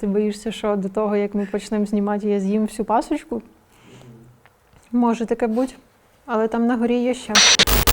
Ти боїшся, що до того, як ми почнемо знімати, я з'їм всю пасочку? Може таке бути, але там на горі є ще.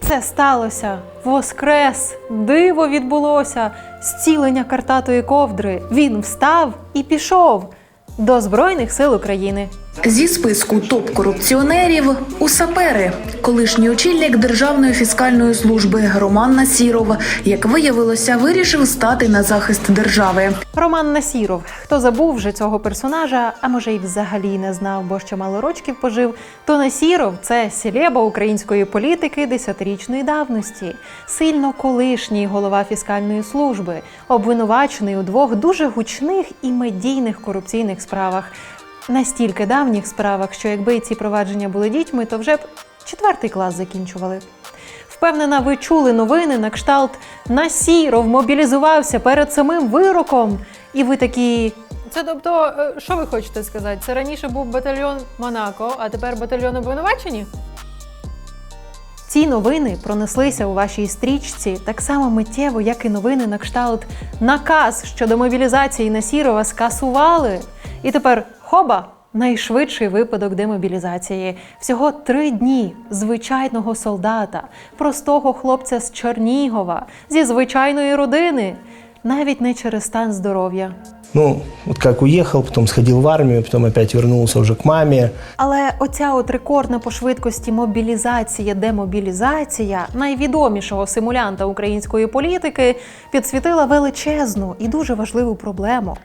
Це сталося. Воскрес! Диво відбулося! Зцілення картатої ковдри. Він встав і пішов до Збройних сил України. Зі списку топ-корупціонерів у сапери, колишній очільник Державної фіскальної служби Роман Насіров, як виявилося, вирішив стати на захист держави. Роман Насіров. Хто забув вже цього персонажа, а може й взагалі не знав, бо ще мало рочків пожив, то Насіров це селеба української політики десятирічної давності, сильно колишній голова фіскальної служби, обвинувачений у двох дуже гучних і медійних корупційних справах. Настільки давніх справах, що якби ці провадження були дітьми, то вже б четвертий клас закінчували. Впевнена, ви чули новини на кшталт Насіров мобілізувався перед самим вироком. І ви такі. Це тобто, е, що ви хочете сказати? Це раніше був батальйон Монако, а тепер батальйон обвинувачені? Ці новини пронеслися у вашій стрічці так само миттєво, як і новини на кшталт наказ щодо мобілізації Насірова скасували. І тепер хоба! Найшвидший випадок демобілізації. Всього три дні звичайного солдата, простого хлопця з Чернігова, зі звичайної родини, навіть не через стан здоров'я. Ну, вот как уехал, потом сходил в армию, потом опять вернулся уже к маме. Але оця от рекордна по швидкості мобілізація, демобілізація найвідомішого симулянта української політики підсвітила величезну і дуже важливу проблему.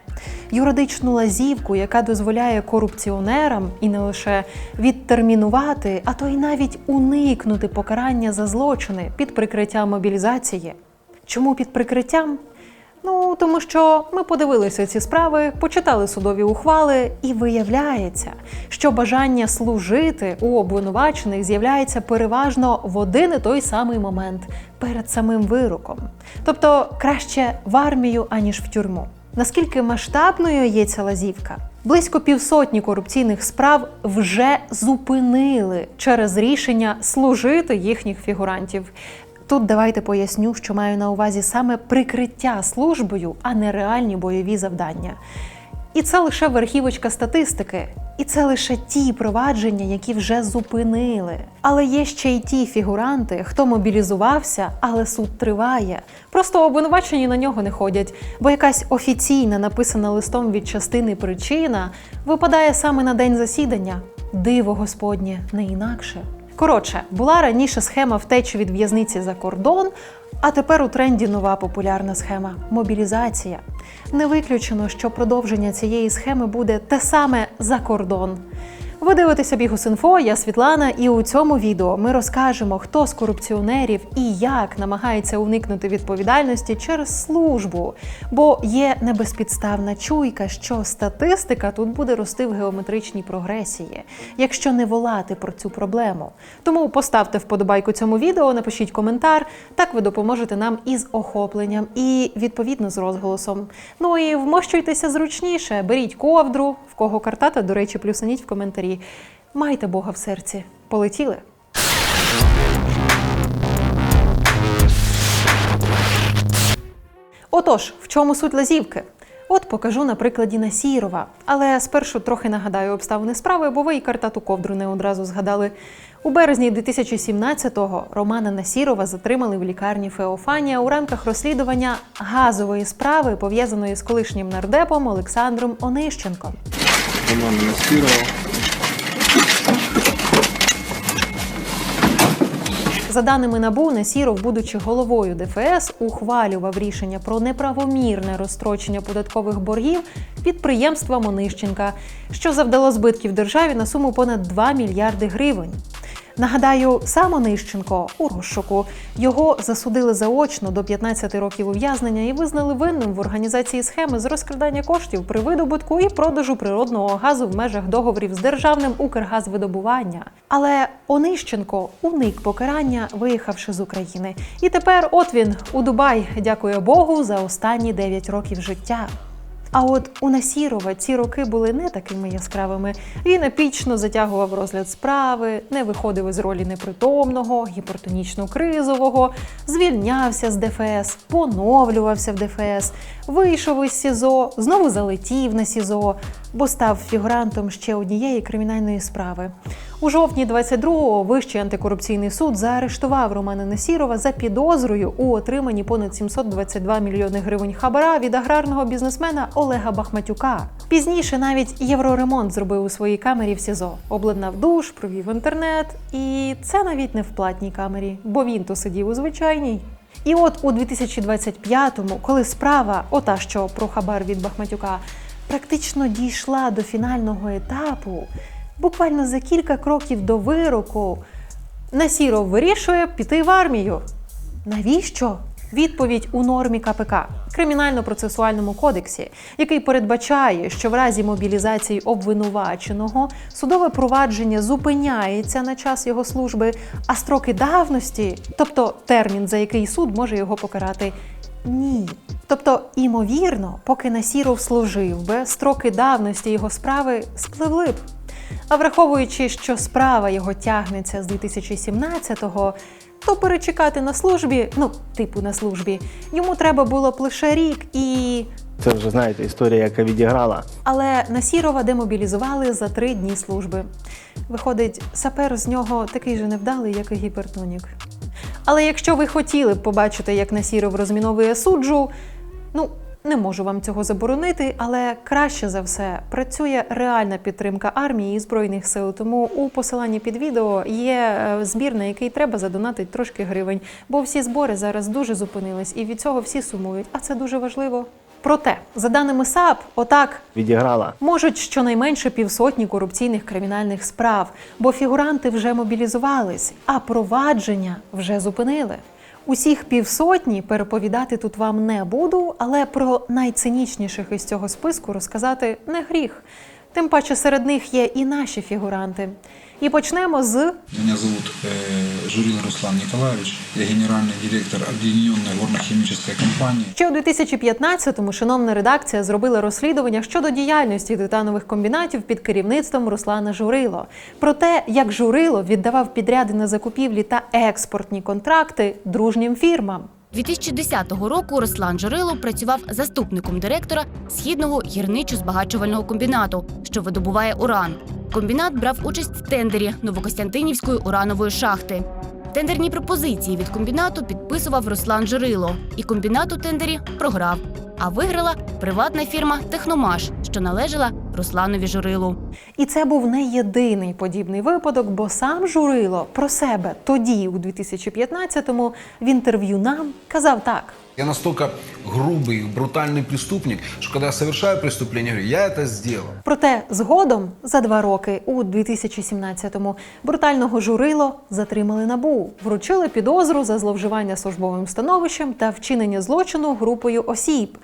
Юридичну лазівку, яка дозволяє корупціонерам і не лише відтермінувати, а то й навіть уникнути покарання за злочини під прикриттям мобілізації. Чому під прикриттям? Ну, тому що ми подивилися ці справи, почитали судові ухвали, і виявляється, що бажання служити у обвинувачених з'являється переважно в один і той самий момент перед самим вироком. Тобто краще в армію, аніж в тюрму. Наскільки масштабною є ця лазівка? Близько півсотні корупційних справ вже зупинили через рішення служити їхніх фігурантів. Тут давайте поясню, що маю на увазі саме прикриття службою, а не реальні бойові завдання. І це лише верхівочка статистики, і це лише ті провадження, які вже зупинили. Але є ще й ті фігуранти, хто мобілізувався, але суд триває. Просто обвинувачені на нього не ходять, бо якась офіційна, написана листом від частини причина випадає саме на день засідання. Диво Господнє, не інакше. Коротше, була раніше схема втечі від в'язниці за кордон, а тепер у тренді нова популярна схема мобілізація. Не виключено, що продовження цієї схеми буде те саме за кордон. Ви дивитеся Бігус.Інфо, я Світлана, і у цьому відео ми розкажемо, хто з корупціонерів і як намагається уникнути відповідальності через службу. Бо є небезпідставна чуйка, що статистика тут буде рости в геометричній прогресії, якщо не волати про цю проблему. Тому поставте вподобайку цьому відео, напишіть коментар. Так ви допоможете нам із охопленням і відповідно з розголосом. Ну і вмощуйтеся зручніше, беріть ковдру, в кого картата, до речі, плюсаніть в коментарі. Майте Бога в серці. Полетіли. Отож, в чому суть лазівки? От покажу на прикладі Насірова. Але спершу трохи нагадаю обставини справи, бо ви і картату ковдру не одразу згадали. У березні 2017-го Романа Насірова затримали в лікарні Феофанія у рамках розслідування газової справи, пов'язаної з колишнім нардепом Олександром Онищенком. Роман Настирова. За даними НАБУ, Насіров, будучи головою ДФС, ухвалював рішення про неправомірне розстрочення податкових боргів підприємства Монищенка, що завдало збитків державі на суму понад 2 мільярди гривень. Нагадаю, сам Онищенко у розшуку його засудили заочно до 15 років ув'язнення і визнали винним в організації схеми з розкрадання коштів при видобутку і продажу природного газу в межах договорів з державним Укргазвидобування. Але Онищенко уник покарання, виїхавши з України. І тепер от він у Дубай, дякує Богу, за останні 9 років життя. А от у Насірова ці роки були не такими яскравими. Він епічно затягував розгляд справи, не виходив із ролі непритомного, гіпертонічно-кризового, звільнявся з ДФС, поновлювався в ДФС, вийшов із СІЗО, знову залетів на СІЗО, бо став фігурантом ще однієї кримінальної справи. У жовтні 22-го Вищий антикорупційний суд заарештував Романа Насірова за підозрою у отриманні понад 722 мільйони гривень хабара від аграрного бізнесмена Олега Бахматюка. Пізніше навіть євроремонт зробив у своїй камері в СІЗО, обладнав душ, провів інтернет, і це навіть не в платній камері, бо він то сидів у звичайній. І от у 2025-му, коли справа, ота що про хабар від Бахматюка, практично дійшла до фінального етапу, буквально за кілька кроків до вироку, Насіров вирішує піти в армію. Навіщо? Відповідь у нормі КПК кримінально-процесуальному кодексі, який передбачає, що в разі мобілізації обвинуваченого судове провадження зупиняється на час його служби, а строки давності, тобто термін, за який суд може його покарати, ні. Тобто, ймовірно, поки Насіров служив би, строки давності його справи спливли б. А враховуючи, що справа його тягнеться з 2017-го, то перечекати на службі, ну, типу на службі, йому треба було б лише рік і. Це вже знаєте, історія, яка відіграла. Але Насірова демобілізували за три дні служби. Виходить, сапер з нього такий же невдалий, як і гіпертонік. Але якщо ви хотіли б побачити, як Насіров розміновує суджу, ну не можу вам цього заборонити, але краще за все працює реальна підтримка армії і збройних сил. Тому у посиланні під відео є е, збір, на який треба задонатити трошки гривень, бо всі збори зараз дуже зупинились, і від цього всі сумують. А це дуже важливо. Проте, за даними САП, отак Відіграла. можуть щонайменше півсотні корупційних кримінальних справ, бо фігуранти вже мобілізувались, а провадження вже зупинили. Усіх півсотні переповідати тут вам не буду, але про найцинічніших із цього списку розказати не гріх. Тим паче серед них є і наші фігуранти. І почнемо з Меня зовут э, Журин Руслан Николаевич. Я генеральный директор Объединенной горно-химической компании. Ще у 2015-му шановна редакція зробила розслідування щодо діяльності титанових комбінатів під керівництвом Руслана Журило. Про те, як Журило віддавав підряди на закупівлі та експортні контракти дружнім фірмам. 2010 року Руслан Жорило працював заступником директора східного гірничо-збагачувального комбінату, що видобуває уран. Комбінат брав участь в тендері Новокостянтинівської уранової шахти. Тендерні пропозиції від комбінату підписував Руслан Жорило, і комбінат у тендері програв. А виграла приватна фірма Техномаш, що належала Русланові Журилу. І це був не єдиний подібний випадок, бо сам Журило про себе тоді, у 2015-му, в інтерв'ю нам казав так. Я настолько грубый, брутальный преступник, что когда я совершаю преступление, говорю, я это сделал. Проте згодом, за два роки, у 2017-му, брутального журило затримали набу, вручили підозру за зловживання службовим становищем та вчинення злочину групою осіб.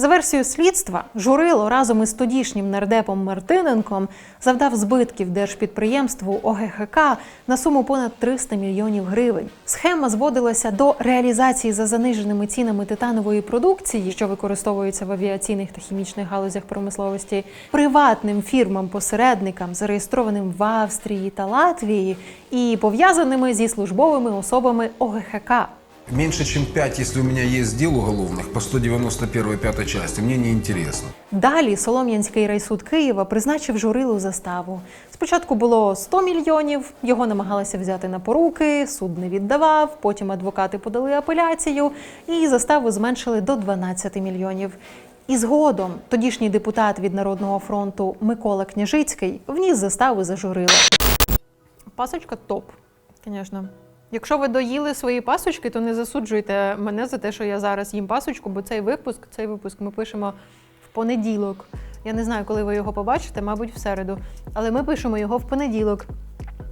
За версією слідства, журило разом із тодішнім нардепом Мартиненком завдав збитків держпідприємству ОГХК на суму понад 300 мільйонів гривень. Схема зводилася до реалізації за заниженими цінами титанової продукції, що використовується в авіаційних та хімічних галузях промисловості, приватним фірмам-посередникам, зареєстрованим в Австрії та Латвії, і пов'язаними зі службовими особами ОГХК. Меньше, чем 5, если у меня есть дел уголовных по 191 5 части, мне не интересно. Далі Солом'янський райсуд Києва призначив журилу заставу. Спочатку було 100 мільйонів, його намагалися взяти на поруки, суд не віддавав. Потім адвокати подали апеляцію і заставу зменшили до 12 мільйонів. І згодом тодішній депутат від Народного фронту Микола Княжицький вніс заставу за журило. Пасочка топ, звісно. Якщо ви доїли свої пасочки, то не засуджуйте мене за те, що я зараз їм пасочку, бо цей випуск, цей випуск ми пишемо в понеділок. Я не знаю, коли ви його побачите, мабуть, в середу. Але ми пишемо його в понеділок.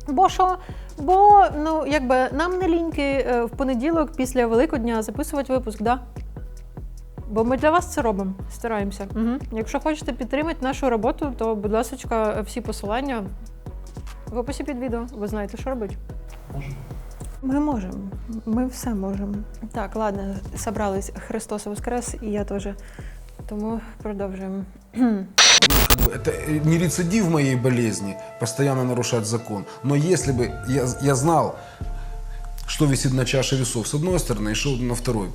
Бо що? Бо ну якби нам не ліньки е, в понеділок після Великодня записувати випуск, да? Бо ми для вас це робимо, стараємося. Угу. Якщо хочете підтримати нашу роботу, то, будь ласка, всі посилання в описі під відео. Ви знаєте, що робити. Ми можемо. Ми все можемо. Так, ладно, собрались. Христос Воскрес, і я теж тому продовжуємо. Как бы это э, не рецидив моей болезни, постоянно нарушать закон. Но если бы я, я знал, что висит на чаше весов с одной стороны и что на второй,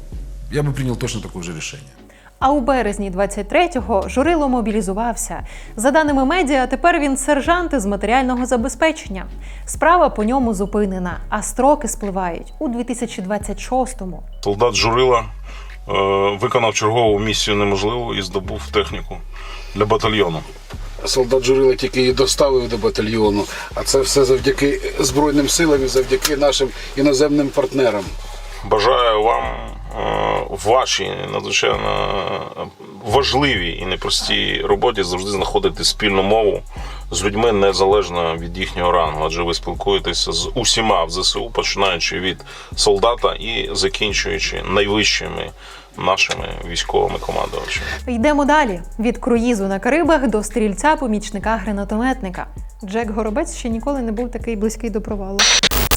я бы принял точно такое же решение. А у березні 23-го Журило мобілізувався. За даними медіа, тепер він сержант із матеріального забезпечення. Справа по ньому зупинена, а строки спливають у 2026-му. Солдат Журила е, виконав чергову місію неможливу і здобув техніку для батальйону. солдат Журила тільки її доставив до батальйону, а це все завдяки Збройним силам і завдяки нашим іноземним партнерам. Бажаю вам вашій надзвичайно важливій і непростій роботі завжди знаходити спільну мову з людьми незалежно від їхнього рангу, адже ви спілкуєтеся з усіма в ЗСУ, починаючи від солдата і закінчуючи найвищими нашими військовими командувачами. Йдемо далі від круїзу на Карибах до стрільця помічника гранатометника. Джек Горобець ще ніколи не був такий близький до провалу.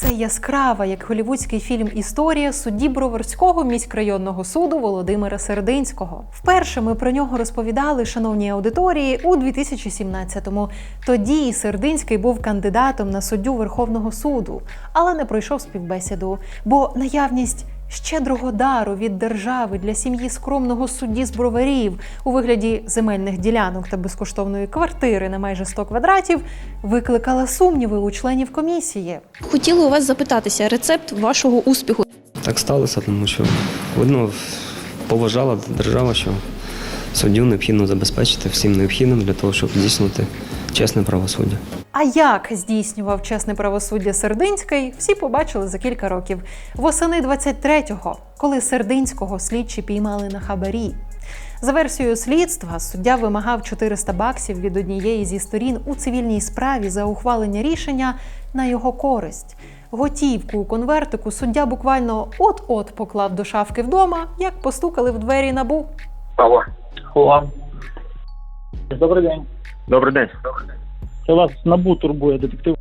Це яскрава, як голівудський фільм Історія судді Броварського міськрайонного суду Володимира Сердинського. Вперше ми про нього розповідали шановній аудиторії у 2017-му. Тоді Сердинський був кандидатом на суддю Верховного суду, але не пройшов співбесіду, бо наявність щедрого дару від держави для сім'ї скромного судді з броварів у вигляді земельних ділянок та безкоштовної квартири на майже 100 квадратів викликала сумніви у членів комісії. Хотіли у вас запитатися рецепт вашого успіху. Так сталося, тому що видно, поважала держава, що суддю необхідно забезпечити всім необхідним для того, щоб здійснити чесне правосуддя. А як здійснював чесне правосуддя Сердинський, всі побачили за кілька років. Восени 23-го, коли Сердинського слідчі піймали на хабарі. За версією слідства, суддя вимагав 400 баксів від однієї зі сторін у цивільній справі за ухвалення рішення на його користь. Готівку у конвертику суддя буквально от-от поклав до шафки вдома, як постукали в двері набу. Алло. Алло. Добрий день. Добрий день. Це вас НАБУ турбує, детектив.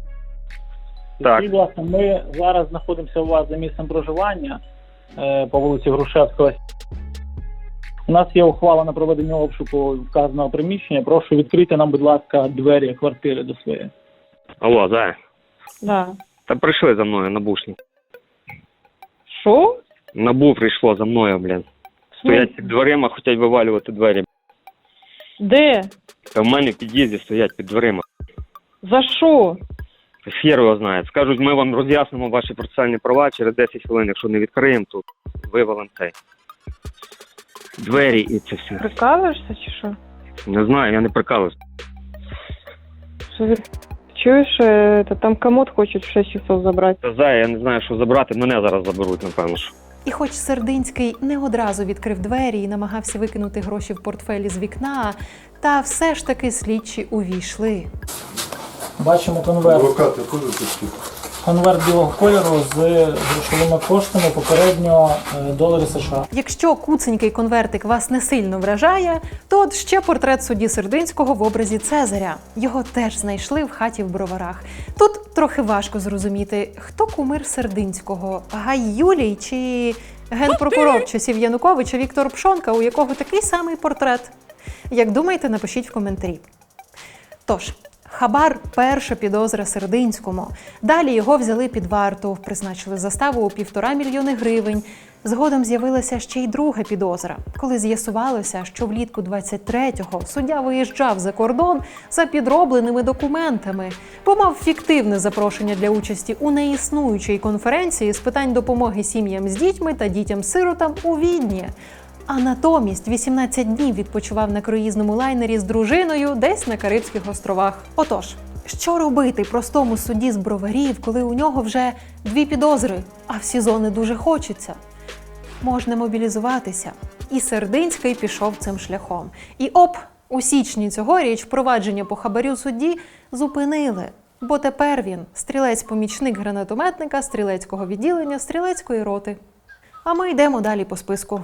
Так. Будь ласка, ми зараз знаходимося у вас за місцем проживання е, по вулиці Грушевського. У нас є ухвала на проведення обшуку вказаного приміщення. Прошу відкрити нам, будь ласка, двері квартири до своєї. Алло, Зая. Да. Та прийшли за мною набушні. Що? Набу прийшло за мною, блін. Стоять під дверима, хочуть вивалювати двері. Де? Та в мене в під'їзді стоять під дверима. За що? Хер його знає. Скажуть, ми вам роз'яснимо ваші процесуальні права через 10 хвилин. Якщо не відкриємо, то вивалимо цей. Двері і це все. Прикалуєшся чи що? Не знаю, я не прикалуюсь. Чуєш, там комод хочуть в 6 часов забрати. Та Зая, я не знаю, що забрати, мене зараз заберуть, напевно. що. І хоч Сердинський не одразу відкрив двері і намагався викинути гроші в портфелі з вікна, та все ж таки слідчі увійшли. Бачимо конверт. Конверт білого кольору з грошовими коштами попередньо е, долари США. Якщо куценький конвертик вас не сильно вражає, то от ще портрет судді Сердинського в образі Цезаря. Його теж знайшли в хаті в броварах. Тут трохи важко зрозуміти, хто кумир Сердинського Гай Юлій чи генпрокурор часів Януковича Віктор Пшонка, у якого такий самий портрет. Як думаєте, напишіть в коментарі. Тож, Хабар перша підозра Сердинському. Далі його взяли під варту, призначили заставу у півтора мільйони гривень. Згодом з'явилася ще й друга підозра, коли з'ясувалося, що влітку 23-го суддя виїжджав за кордон за підробленими документами, бо мав фіктивне запрошення для участі у неіснуючій конференції з питань допомоги сім'ям з дітьми та дітям-сиротам у Відні. А натомість 18 днів відпочивав на круїзному лайнері з дружиною десь на Карибських островах. Отож, що робити простому судді з броварів, коли у нього вже дві підозри, а в СІЗО не дуже хочеться? Можна мобілізуватися. І Сердинський пішов цим шляхом. І оп, у січні цьогоріч впровадження по хабарю судді зупинили. Бо тепер він стрілець-помічник гранатометника стрілецького відділення стрілецької роти. А ми йдемо далі по списку.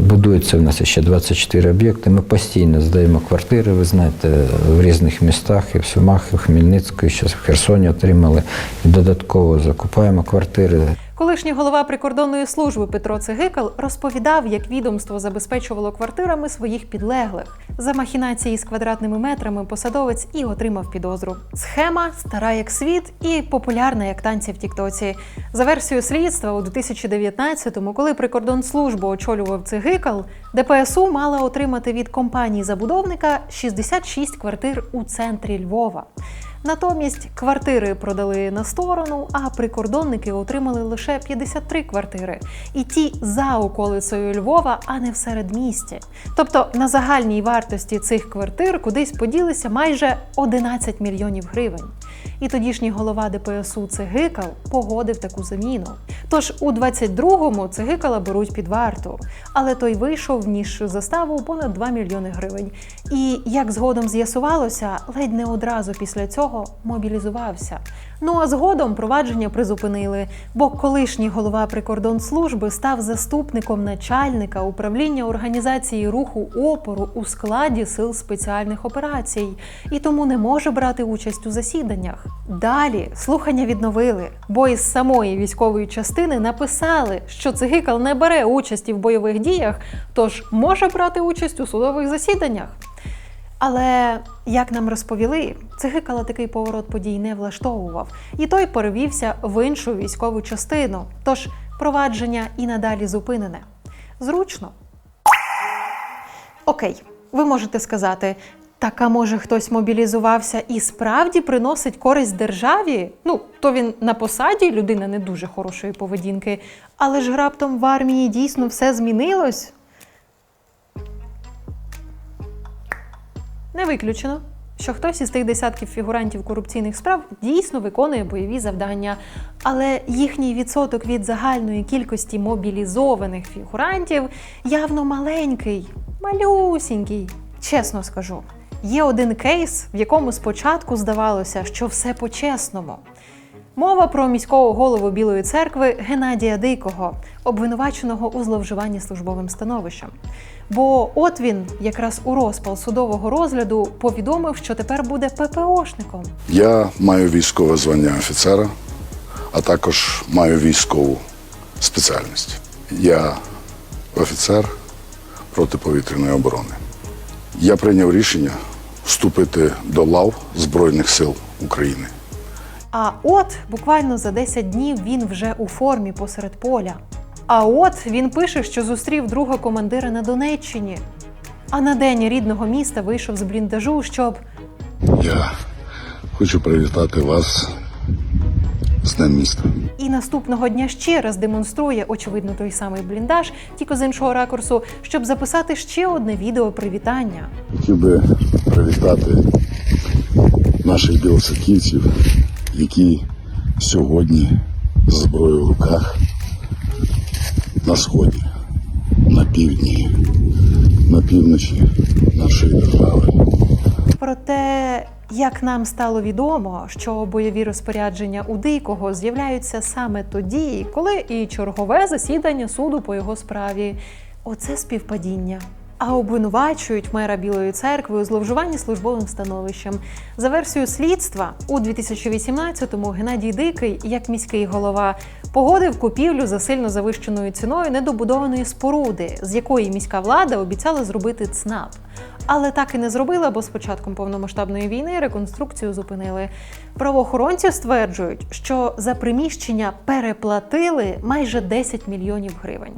Будується в нас ще 24 об'єкти. Ми постійно здаємо квартири, ви знаєте, в різних містах, і в Сумах, і в Хмельницьку, і зараз в Херсоні отримали. І додатково закупаємо квартири. Колишній голова прикордонної служби Петро Цигикал розповідав, як відомство забезпечувало квартирами своїх підлеглих. За махінації з квадратними метрами посадовець і отримав підозру. Схема стара як світ і популярна як танці в Тіктоці. За версією слідства, у 2019-му, коли прикордонслужбу очолював Цигикал, ДПСУ мала отримати від компанії забудовника 66 квартир у центрі Львова. Натомість квартири продали на сторону, а прикордонники отримали лише 53 квартири. І ті за околицею Львова, а не в середмісті. Тобто на загальній вартості цих квартир кудись поділися майже 11 мільйонів гривень. І тодішній голова ДПСУ Цигикал погодив таку заміну. Тож у 22-му Цигикала беруть під варту, але той вийшов в ніж заставу понад 2 мільйони гривень. І як згодом з'ясувалося, ледь не одразу після цього мобілізувався. Ну а згодом провадження призупинили, бо колишній голова прикордонслужби став заступником начальника управління організації руху опору у складі сил спеціальних операцій і тому не може брати участь у засіданнях. Далі слухання відновили, бо із самої військової частини написали, що Цигикал не бере участі в бойових діях, тож може брати участь у судових засіданнях. Але як нам розповіли, Цигикала такий поворот подій не влаштовував, і той перевівся в іншу військову частину. Тож провадження і надалі зупинене. Зручно. Окей, ви можете сказати. Так, а може хтось мобілізувався і справді приносить користь державі? Ну, то він на посаді, людина не дуже хорошої поведінки, але ж раптом в армії дійсно все змінилось. Не виключено, що хтось із тих десятків фігурантів корупційних справ дійсно виконує бойові завдання, але їхній відсоток від загальної кількості мобілізованих фігурантів явно маленький, малюсінький. Чесно скажу, є один кейс, в якому спочатку здавалося, що все по-чесному. Мова про міського голову Білої церкви Геннадія Дикого, обвинуваченого у зловживанні службовим становищем. Бо от він, якраз у розпал судового розгляду, повідомив, що тепер буде ППОшником. Я маю військове звання офіцера, а також маю військову спеціальність. Я офіцер протиповітряної оборони. Я прийняв рішення вступити до лав Збройних сил України. А от буквально за 10 днів він вже у формі посеред поля. А от він пише, що зустрів друга командира на Донеччині. А на день рідного міста вийшов з бліндажу, щоб Я хочу привітати вас з Днем міста. і наступного дня ще раз демонструє, очевидно, той самий бліндаж, тільки з іншого ракурсу, щоб записати ще одне відео привітання. Хотів би привітати наших білоцерківців, які сьогодні з зброєю в руках на сході, на півдні, на півночі нашої держави. Проте, як нам стало відомо, що бойові розпорядження у Дикого з'являються саме тоді, коли і чергове засідання суду по його справі. Оце співпадіння. А обвинувачують мера Білої церкви у зловживанні службовим становищем. За версією слідства, у 2018-му Геннадій Дикий, як міський голова, погодив купівлю за сильно завищеною ціною недобудованої споруди, з якої міська влада обіцяла зробити ЦНАП. Але так і не зробила, бо з початком повномасштабної війни реконструкцію зупинили. Правоохоронці стверджують, що за приміщення переплатили майже 10 мільйонів гривень.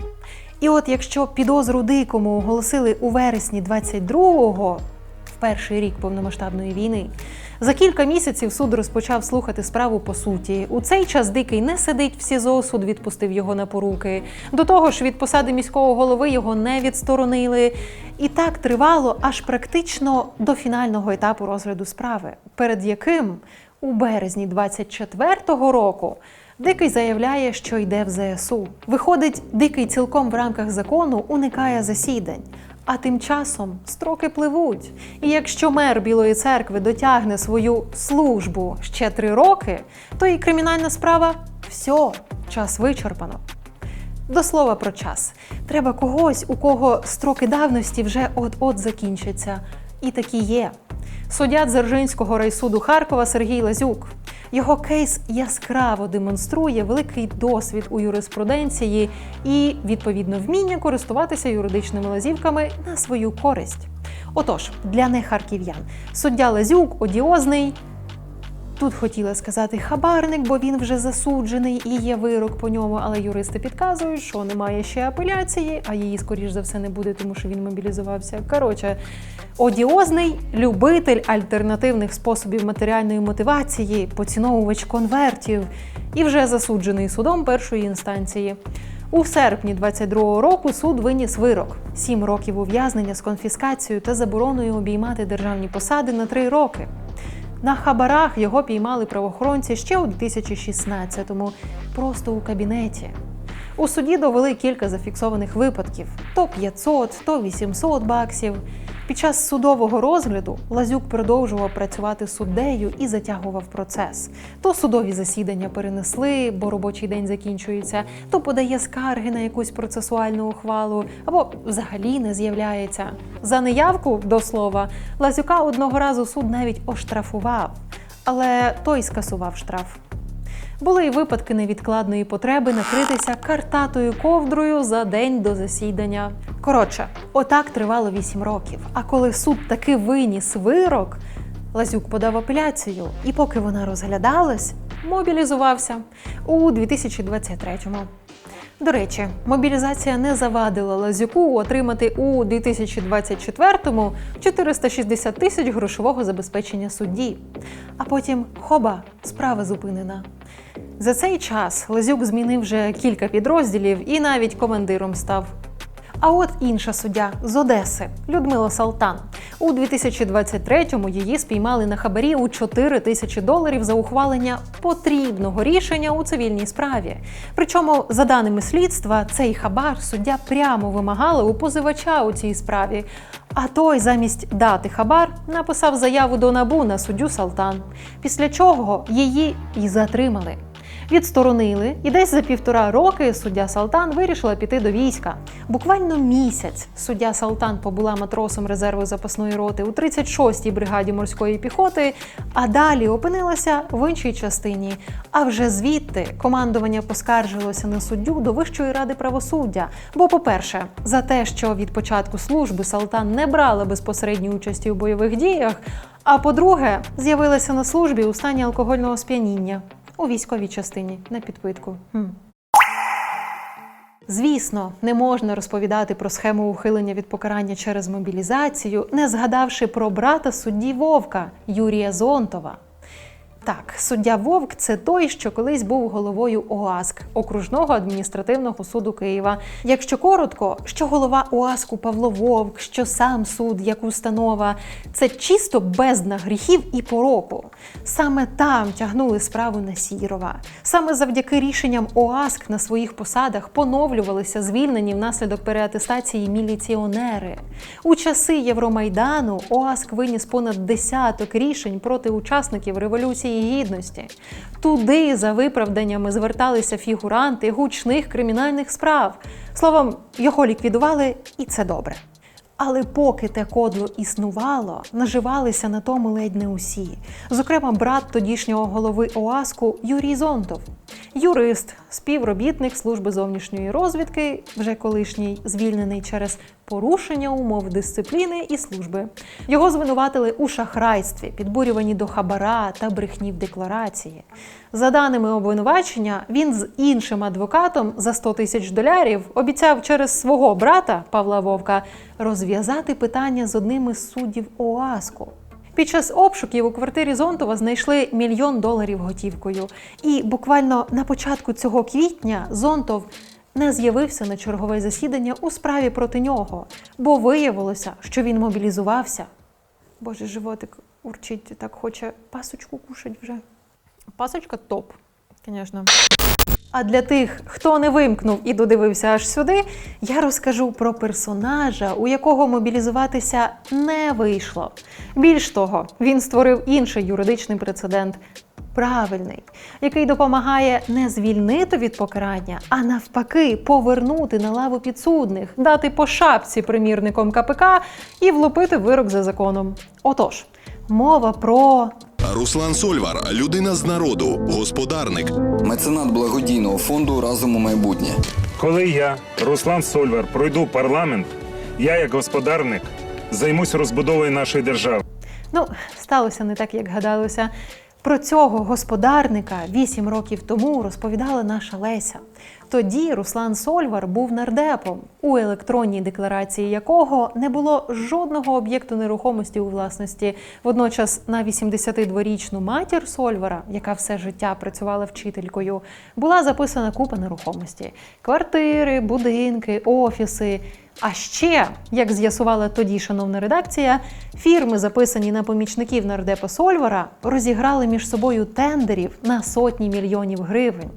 І от якщо підозру дикому оголосили у вересні 22-го, в перший рік повномасштабної війни, за кілька місяців суд розпочав слухати справу по суті. У цей час дикий не сидить в СІЗО, суд відпустив його на поруки. До того ж, від посади міського голови його не відсторонили. І так тривало аж практично до фінального етапу розгляду справи, перед яким у березні 24-го року Дикий заявляє, що йде в ЗСУ. Виходить, дикий цілком в рамках закону уникає засідань. А тим часом строки пливуть. І якщо мер Білої церкви дотягне свою службу ще три роки, то і кримінальна справа все, час вичерпано. До слова про час. Треба когось, у кого строки давності вже от-от закінчаться. І такі є. Суддя Дзержинського райсуду Харкова Сергій Лазюк. Його кейс яскраво демонструє великий досвід у юриспруденції і відповідно вміння користуватися юридичними лазівками на свою користь. Отож, для нехарків'ян суддя Лазюк одіозний. Тут хотіла сказати хабарник, бо він вже засуджений і є вирок по ньому, але юристи підказують, що немає ще апеляції, а її, скоріш за все, не буде, тому що він мобілізувався. Коротше, одіозний любитель альтернативних способів матеріальної мотивації, поціновувач конвертів і вже засуджений судом першої інстанції. У серпні 22-го року суд виніс вирок: сім років ув'язнення з конфіскацією та забороною обіймати державні посади на три роки. На хабарах його піймали правоохоронці ще у 2016-му, просто у кабінеті. У суді довели кілька зафіксованих випадків: то 500, то 800 баксів. Під час судового розгляду Лазюк продовжував працювати суддею і затягував процес. То судові засідання перенесли, бо робочий день закінчується, то подає скарги на якусь процесуальну ухвалу, або взагалі не з'являється. За неявку, до слова, Лазюка одного разу суд навіть оштрафував, але той скасував штраф. Були й випадки невідкладної потреби накритися картатою ковдрою за день до засідання. Коротше, отак тривало 8 років. А коли суд таки виніс вирок, Лазюк подав апеляцію, і поки вона розглядалась, мобілізувався у 2023-му. До речі, мобілізація не завадила Лазюку отримати у 2024-му 460 тисяч грошового забезпечення судді. А потім хоба, справа зупинена. За цей час Лазюк змінив вже кілька підрозділів і навіть командиром став. А от інша суддя з Одеси Людмила Салтан. У 2023-му її спіймали на хабарі у 4 тисячі доларів за ухвалення потрібного рішення у цивільній справі. Причому, за даними слідства, цей хабар суддя прямо вимагала у позивача у цій справі. А той замість дати хабар написав заяву до набу на суддю Салтан. Після чого її і затримали. Відсторонили, і десь за півтора роки суддя Салтан вирішила піти до війська. Буквально місяць суддя Салтан побула матросом резерву запасної роти у 36-й бригаді морської піхоти, а далі опинилася в іншій частині. А вже звідти командування поскаржилося на суддю до Вищої ради правосуддя. Бо, по-перше, за те, що від початку служби Салтан не брала безпосередньої участі у бойових діях. А по-друге, з'явилася на службі у стані алкогольного сп'яніння у військовій частині на підпитку. Хм. Звісно, не можна розповідати про схему ухилення від покарання через мобілізацію, не згадавши про брата судді Вовка Юрія Зонтова. Так, суддя Вовк це той, що колись був головою ОАСК окружного адміністративного суду Києва. Якщо коротко, що голова ОАСКу Павло Вовк, що сам суд як установа, це чисто бездна гріхів і пороку. Саме там тягнули справу на Сірова. Саме завдяки рішенням ОАСК на своїх посадах поновлювалися звільнені внаслідок переатестації міліціонери. У часи Євромайдану ОАСК виніс понад десяток рішень проти учасників революції гідності. Туди за виправданнями зверталися фігуранти гучних кримінальних справ. Словом, його ліквідували, і це добре. Але поки те кодло існувало, наживалися на тому ледь не усі. Зокрема, брат тодішнього голови ОАСКу Юрій Зонтов. Юрист, співробітник служби зовнішньої розвідки, вже колишній звільнений через порушення умов дисципліни і служби. Його звинуватили у шахрайстві, підбурюванні до хабара та брехні в декларації. За даними обвинувачення, він з іншим адвокатом за 100 тисяч долярів обіцяв через свого брата Павла Вовка розв'язати питання з одним із суддів ОАСКу. Під час обшуків у квартирі Зонтова знайшли мільйон доларів готівкою. І буквально на початку цього квітня Зонтов не з'явився на чергове засідання у справі проти нього, бо виявилося, що він мобілізувався. Боже, животик урчить, так хоче пасочку кушать вже. Пасочка топ, звісно. А для тих, хто не вимкнув і додивився аж сюди, я розкажу про персонажа, у якого мобілізуватися не вийшло. Більш того, він створив інший юридичний прецедент. Правильний, який допомагає не звільнити від покарання, а навпаки, повернути на лаву підсудних, дати по шапці примірником КПК і влупити вирок за законом. Отож, мова про Руслан Сольвар людина з народу, господарник. Меценат благодійного фонду Разом у майбутнє. Коли я, Руслан Сольвар, пройду парламент, я, як господарник, займусь розбудовою нашої держави. Ну, сталося не так, як гадалося. Про цього господарника вісім років тому розповідала наша Леся. Тоді Руслан Сольвар був нардепом, у електронній декларації якого не було жодного об'єкту нерухомості у власності. Водночас на 82-річну матір Сольвара, яка все життя працювала вчителькою, була записана купа нерухомості: квартири, будинки, офіси. А ще, як з'ясувала тоді шановна редакція, фірми, записані на помічників нардепа Сольвара, розіграли між собою тендерів на сотні мільйонів гривень.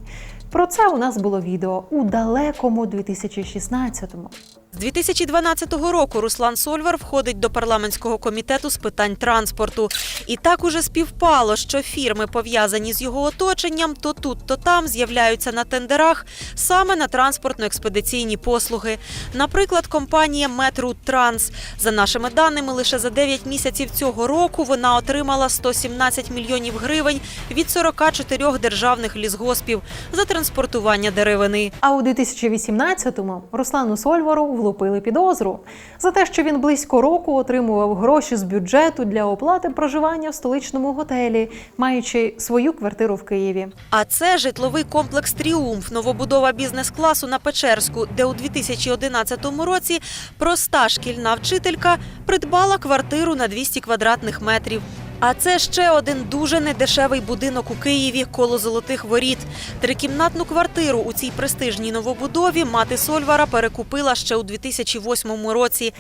Про це у нас було відео у далекому 2016-му. З 2012 року Руслан Сольвар входить до парламентського комітету з питань транспорту. І так уже співпало, що фірми, пов'язані з його оточенням, то тут, то там з'являються на тендерах саме на транспортно-експедиційні послуги. Наприклад, компанія Метру Транс. За нашими даними, лише за 9 місяців цього року вона отримала 117 мільйонів гривень від 44 державних лісгоспів за транспортування деревини. А у 2018-му Руслану Сольвару влупили підозру за те, що він близько року отримував гроші з бюджету для оплати проживання в столичному готелі, маючи свою квартиру в Києві. А це житловий комплекс Тріумф, новобудова бізнес-класу на Печерську, де у 2011 році проста шкільна вчителька придбала квартиру на 200 квадратних метрів. А це ще один дуже недешевий будинок у Києві коло золотих воріт. Трикімнатну квартиру у цій престижній новобудові мати Сольвара перекупила ще у 2008 році.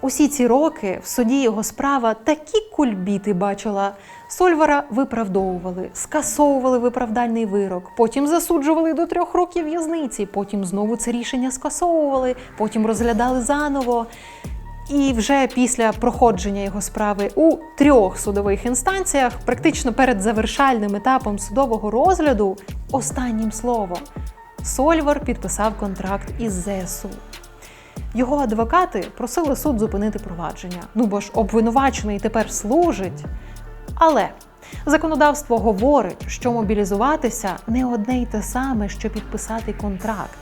Усі ці роки в суді його справа такі кульбіти бачила. Сольвара виправдовували, скасовували виправдальний вирок, потім засуджували до трьох років в'язниці, потім знову це рішення скасовували, потім розглядали заново. І вже після проходження його справи у трьох судових інстанціях, практично перед завершальним етапом судового розгляду, останнім словом, Сольвар підписав контракт із ЗСУ. Його адвокати просили суд зупинити провадження. Ну бо ж обвинувачений тепер служить. Але законодавство говорить, що мобілізуватися не одне й те саме, що підписати контракт.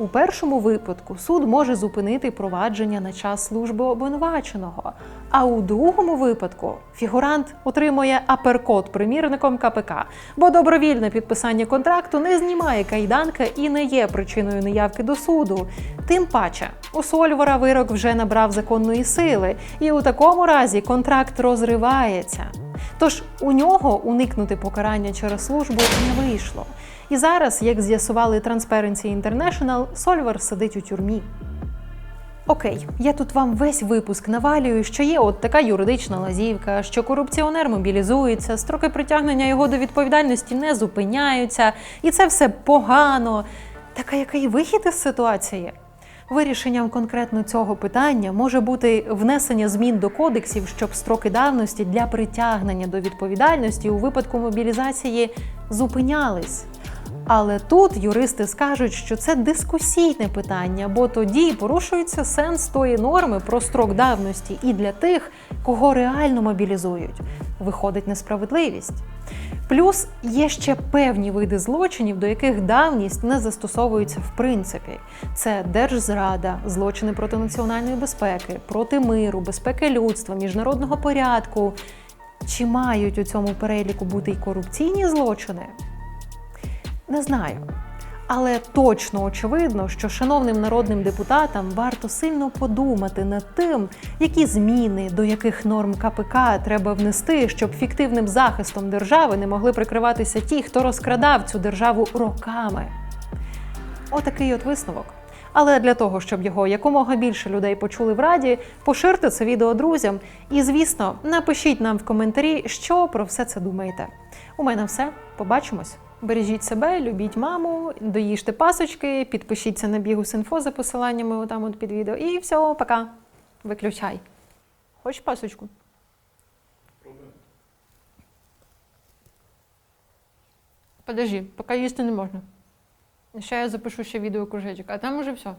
У першому випадку суд може зупинити провадження на час служби обвинуваченого. А у другому випадку фігурант отримує аперкот примірником КПК, бо добровільне підписання контракту не знімає кайданка і не є причиною неявки до суду. Тим паче, у Сольвара вирок вже набрав законної сили, і у такому разі контракт розривається. Тож у нього уникнути покарання через службу не вийшло. І зараз, як з'ясували Transparency International, Сольвар сидить у тюрмі. Окей, я тут вам весь випуск навалюю, що є от така юридична лазівка, що корупціонер мобілізується, строки притягнення його до відповідальності не зупиняються, і це все погано. Так а який вихід із ситуації? Вирішенням конкретно цього питання може бути внесення змін до кодексів, щоб строки давності для притягнення до відповідальності у випадку мобілізації зупинялись. Але тут юристи скажуть, що це дискусійне питання, бо тоді порушується сенс тої норми про строк давності і для тих, кого реально мобілізують. Виходить несправедливість. Плюс є ще певні види злочинів, до яких давність не застосовується в принципі. Це держзрада, злочини проти національної безпеки, проти миру, безпеки людства, міжнародного порядку. Чи мають у цьому переліку бути й корупційні злочини? Не знаю. Але точно очевидно, що шановним народним депутатам варто сильно подумати над тим, які зміни до яких норм КПК треба внести, щоб фіктивним захистом держави не могли прикриватися ті, хто розкрадав цю державу роками. Отакий от висновок. Але для того, щоб його якомога більше людей почули в раді, поширте це відео друзям. І, звісно, напишіть нам в коментарі, що про все це думаєте. У мене все. Побачимось. Бережіть себе, любіть маму, доїжте пасочки, підпишіться на бігу Синфо за посиланнями отам от під відео. І все, пока. Виключай. Хочеш пасочку? Подожди, поки їсти не можна. Ще я запишу ще відео кружечок, а там уже все.